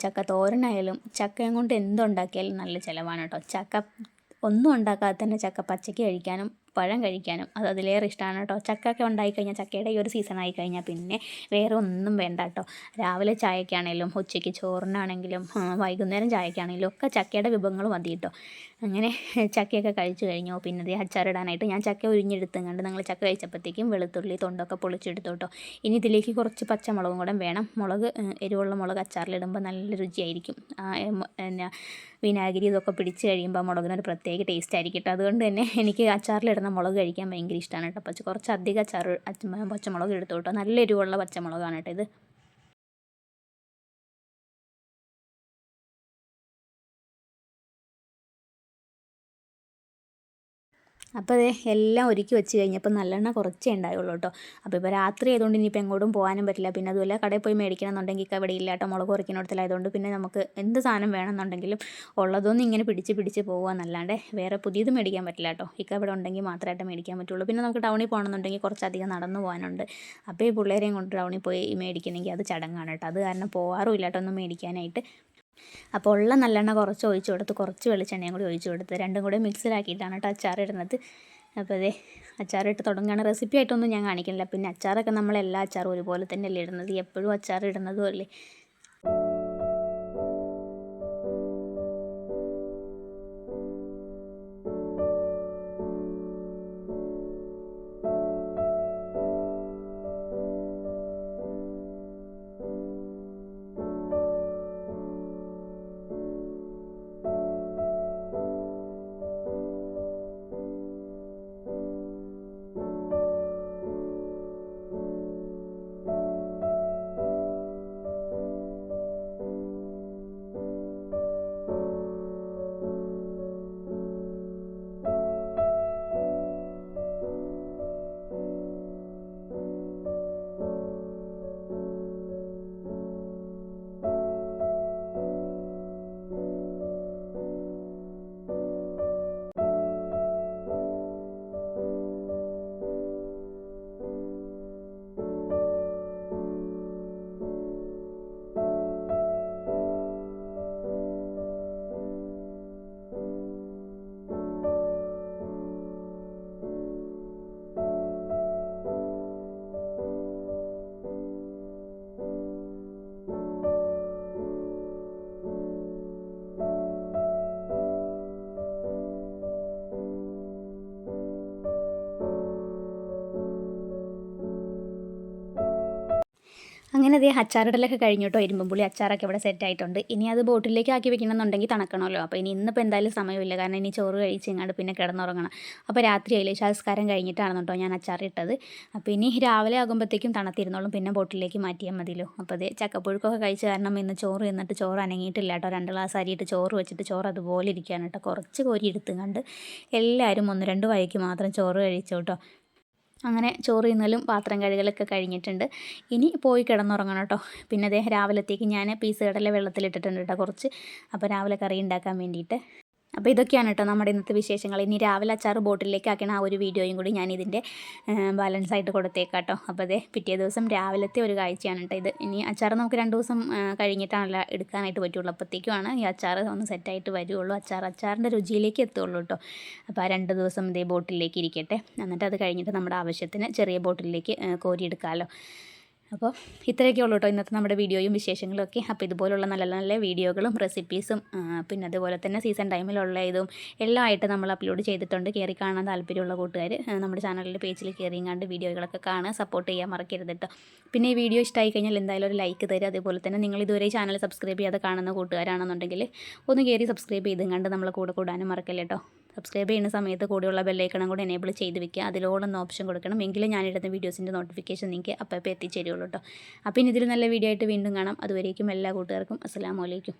ചക്ക തോരനായാലും ചക്കയും കൊണ്ട് എന്തുണ്ടാക്കിയാലും നല്ല ചിലവാണ് കേട്ടോ ചക്ക ഒന്നും ഉണ്ടാക്കാതെ തന്നെ ചക്ക പച്ചയ്ക്ക് കഴിക്കാനും പഴം കഴിക്കാനും അത് അതിലേറെ ഇഷ്ടമാണ് കേട്ടോ. ചക്കയൊക്കെ ഉണ്ടായിക്കഴിഞ്ഞാൽ ചക്കയുടെ ഈ ഒരു സീസൺ ആയി കഴിഞ്ഞാൽ പിന്നെ വേറെ ഒന്നും വേണ്ട കേട്ടോ. രാവിലെ ചായക്കാണേലും ഉച്ചയ്ക്ക് ചോറിനാണെങ്കിലും വൈകുന്നേരം ചായക്കാണെങ്കിലും ഒക്കെ ചക്കയുടെ വിഭവങ്ങൾ മതി കേട്ടോ. അങ്ങനെ ചക്കയൊക്കെ കഴിച്ചു കഴിഞ്ഞോ. പിന്നെ അതേ അച്ചാറിടാനായിട്ട് ഞാൻ ചക്ക ഉരിഞ്ഞെടുത്തും കണ്ട് നിങ്ങൾ ചക്ക കഴിച്ചപ്പോഴത്തേക്കും വെളുത്തുള്ളി തൊണ്ടൊക്കെ പൊളിച്ചെടുത്തു കേട്ടോ. ഇനി ഇതിലേക്ക് കുറച്ച് പച്ചമുളകും കൂടെ വേണം. മുളക് എരിവുള്ള മുളക് അച്ചാറിലിടുമ്പോൾ നല്ല രുചിയായിരിക്കും. എന്നാ വിനാഗിരി ഇതൊക്കെ പിടിച്ച് കഴിയുമ്പോൾ മുളകിനൊരു പ്രത്യേക ടേസ്റ്റ് ആയിരിക്കും കേട്ടോ. അതുകൊണ്ട് തന്നെ എനിക്ക് അച്ചാറിലിടുന്ന മുളക് കഴിക്കാൻ ഭയങ്കര ഇഷ്ടമാണ് കേട്ടോ. പച്ച കുറച്ച് അധികം അച്ചാർ അച്ച- പച്ചമുളക് എടുത്തു കേട്ടോ നല്ല എരിവുള്ള പച്ചമുളകാണ് കേട്ടോ ഇത്. അപ്പോൾ അതെ എല്ലാം ഒരുക്കി വെച്ച് കഴിഞ്ഞപ്പോൾ നല്ലെണ്ണ കുറച്ചേ ഉണ്ടായുള്ളൂ കേട്ടോ. അപ്പോൾ ഇപ്പോൾ രാത്രി ആയതുകൊണ്ട് ഇനിയിപ്പോൾ എങ്ങോട്ടും പോകാനും പറ്റില്ല. പിന്നെ അതുപോലെ കടയിൽ പോയി മേടിക്കണം എന്നുണ്ടെങ്കിൽ ഇക്ക ഇവിടെ ഇല്ല കേട്ടോ. മുളക് കുറയ്ക്കുന്നിടത്തിലായതുകൊണ്ട് പിന്നെ നമുക്ക് എന്ത് സാധനം വേണമെന്നുണ്ടെങ്കിലും ഉള്ളതൊന്നും ഇങ്ങനെ പിടിച്ച് പിടിച്ച് പോകുകയെന്നല്ലാണ്ട് വേറെ പുതിയത് മേടിക്കാൻ പറ്റില്ല കേട്ടോ. ഇക്ക ഇവിടെ ഉണ്ടെങ്കിൽ മാത്രമായിട്ട് മേടിക്കാൻ പറ്റുള്ളൂ. പിന്നെ നമുക്ക് ടൗണിൽ പോകണമെന്നുണ്ടെങ്കിൽ കുറച്ചധികം നടന്നു പോകാനുണ്ട്. അപ്പോൾ ഈ പിള്ളേരെയും കൊണ്ട് ടൗണിൽ പോയി മേടിക്കണമെങ്കിൽ അത് ചടങ്ങാണ് കേട്ടോ. അത് കാരണം പോകാറുമില്ല കേട്ടോ മേടിക്കാനായിട്ട്. അപ്പോൾ ഉള്ള നല്ലെണ്ണ കുറച്ച് ഒഴിച്ചു കൊടുത്ത് കുറച്ച് വെളിച്ചെണ്ണയും കൂടി ഒഴിച്ചു കൊടുത്ത് രണ്ടും കൂടി മിക്സിലാക്കിയിട്ടാണ് കേട്ടോ അച്ചാറിടുന്നത് അപ്പോൾ അതെ അച്ചാറിട്ട് തുടങ്ങുകയാണ്. റെസിപ്പി ആയിട്ടൊന്നും ഞാൻ കാണിക്കുന്നില്ല. പിന്നെ അച്ചാറൊക്കെ നമ്മൾ എല്ലാ അച്ചാറും ഒരുപോലെ തന്നെയല്ലേ ഇടുന്നത്? എപ്പോഴും അച്ചാർ ഇടുന്നതും അല്ലേ? അങ്ങനെ അതേ അച്ചാറിടലൊക്കെ കഴിഞ്ഞു കേട്ടോ ഇരുമ്പുള്ളി അച്ചാറൊക്കെ ഇവിടെ സെറ്റ് ആയിട്ടുണ്ട് ഇനി അത് ബോട്ടിലേക്ക് ആക്കി വെക്കണമെന്നുണ്ടെങ്കിൽ തണക്കണമല്ലോ. അപ്പോൾ ഇനി ഇന്നിപ്പോൾ എന്തായാലും സമയമില്ല. കാരണം ഇനി ചോറ് കഴിച്ച് ഇങ്ങോട്ട് പിന്നെ കിടന്നുറങ്ങണം. അപ്പോൾ രാത്രി ആയില്ലേ സംസ്കാരം കഴിഞ്ഞിട്ടാണ് കേട്ടോ ഞാൻ അച്ചാർ ഇട്ടത് അപ്പോൾ ഇനി രാവിലെ ആകുമ്പോഴത്തേക്കും തണുത്തിരുന്നോളും. പിന്നെ ബോട്ടിലേക്ക് മാറ്റിയാൽ മതിയല്ലോ. അപ്പോൾ അത് ചക്കപ്പുഴുക്കൊക്കെ കഴിച്ച് കാരണം ഇന്ന് ചോറ് എന്നിട്ട് ചോറ് അനങ്ങിയിട്ടില്ല കേട്ടോ. രണ്ട് ഗ്ലാസ് അരിയിട്ട് ചോറ് വെച്ചിട്ട് ചോറ് അതുപോലെ ഇരിക്കുകയാണ് കേട്ടോ. കുറച്ച് കോരി എടുത്തും കണ്ട് എല്ലാവരും ഒന്ന് രണ്ട് വഴിക്ക് മാത്രം ചോറ് കഴിച്ചു കേട്ടോ അങ്ങനെ ചോറ് തിന്നലും പാത്രം കഴുകലൊക്കെ കഴിഞ്ഞിട്ടുണ്ട്. ഇനി പോയി കിടന്നുറങ്ങണം കേട്ടോ. പിന്നെ അതേ രാവിലത്തേക്ക് ഞാൻ പീസ് കടല വെള്ളത്തിലിട്ടിട്ടുണ്ട് കേട്ടോ കുറച്ച്. അപ്പോൾ രാവിലെ കറി ഉണ്ടാക്കാൻ വേണ്ടിയിട്ട്. അപ്പോൾ ഇതൊക്കെയാണ് കേട്ടോ നമ്മുടെ ഇന്നത്തെ വിശേഷങ്ങൾ. ഇനി രാവിലെ അച്ചാർ ബോട്ടിലേക്ക് ആക്കണ ആ ഒരു വീഡിയോയും കൂടി ഞാൻ ഇതിന്റെ ബാലൻസ് ആയിട്ട് കൊടുത്തേക്കാം കേട്ടോ. അപ്പോൾ അതെ പിറ്റേ ദിവസം രാവിലത്തെ ഒരു കാഴ്ചയാണ് കേട്ടോ ഇത്. ഇനി അച്ചാർ നമുക്ക് രണ്ട് ദിവസം കഴിഞ്ഞിട്ടാണല്ലോ എടുക്കാനായിട്ട് പറ്റുള്ളൂ. അപ്പോഴത്തേക്കുമാണ് ഈ അച്ചാർ ഒന്ന് സെറ്റായിട്ട് വരുള്ളൂ. അച്ചാർ അച്ചാറിന്റെ രുചിയിലേക്ക് എത്തുള്ളൂ കേട്ടോ. അപ്പോൾ ആ രണ്ട് ദിവസം ഇതേ ബോട്ടിലേക്ക് ഇരിക്കട്ടെ. എന്നിട്ട് അത് കഴിഞ്ഞിട്ട് നമ്മുടെ ആവശ്യത്തിന് ചെറിയ ബോട്ടിലേക്ക് കോരിയെടുക്കാമല്ലോ. അപ്പോൾ ഇത്രയൊക്കെ ഉള്ളൂ കേട്ടോ ഇന്നത്തെ നമ്മുടെ വീഡിയോയും വിശേഷങ്ങളും ഒക്കെ അപ്പോൾ ഇതുപോലുള്ള നല്ല നല്ല വീഡിയോകളും റെസിപ്പീസും പിന്നെ അതുപോലെ തന്നെ സീസൺ ടൈമിലുള്ള ഇതും എല്ലാം ആയിട്ട് നമ്മൾ അപ്ലോഡ് ചെയ്തിട്ടുണ്ട്. കയറി കാണാൻ താല്പര്യമുള്ള കൂട്ടുകാർ നമ്മുടെ ചാനലിന്റെ പേജിൽ കയറി കണ്ട് വീഡിയോകളൊക്കെ കാണുക സപ്പോർട്ട് ചെയ്യാൻ മറക്കരുത് കേട്ടോ. പിന്നെ ഈ വീഡിയോ ഇഷ്ടമായി കഴിഞ്ഞാൽ എന്തായാലും ഒരു ലൈക്ക് തരും അതുപോലെ തന്നെ നിങ്ങൾ ഇതുവരെ ചാനൽ സബ്സ്ക്രൈബ് ചെയ്യാതെ കാണുന്ന കൂട്ടുകാരാണെന്നുണ്ടെങ്കിൽ ഒന്ന് കയറി സബ്സ്ക്രൈബ് ചെയ്തും കണ്ട് നമ്മളെ കൂടെ കൂടാനും മറക്കല്ലേ കേട്ടോ. സബ്സ്ക്രൈബ് ചെയ്യുന്ന സമയത്ത് കൂടെയുള്ള ബെല്ലൈക്കണം കൂടെ എനേബിൾ ചെയ്ത് വെക്കുക. അതിലോടൊന്ന് ഓപ്ഷൻ കൊടുക്കണം. എങ്കിലും ഞാനിടുന്ന വീഡിയോസിന്റെ നോട്ടിഫിക്കേഷൻ നിങ്ങൾക്ക് അപ്പോൾ എത്തിച്ചേരുള്ളൂ കേട്ടോ അപ്പം ഇനി ഇതിൽ നല്ല വീഡിയോ ആയിട്ട് വീണ്ടും കാണാം. അതുവരേക്കും എല്ലാ കൂട്ടുകാർക്കും അസ്സാം അലൈക്കും.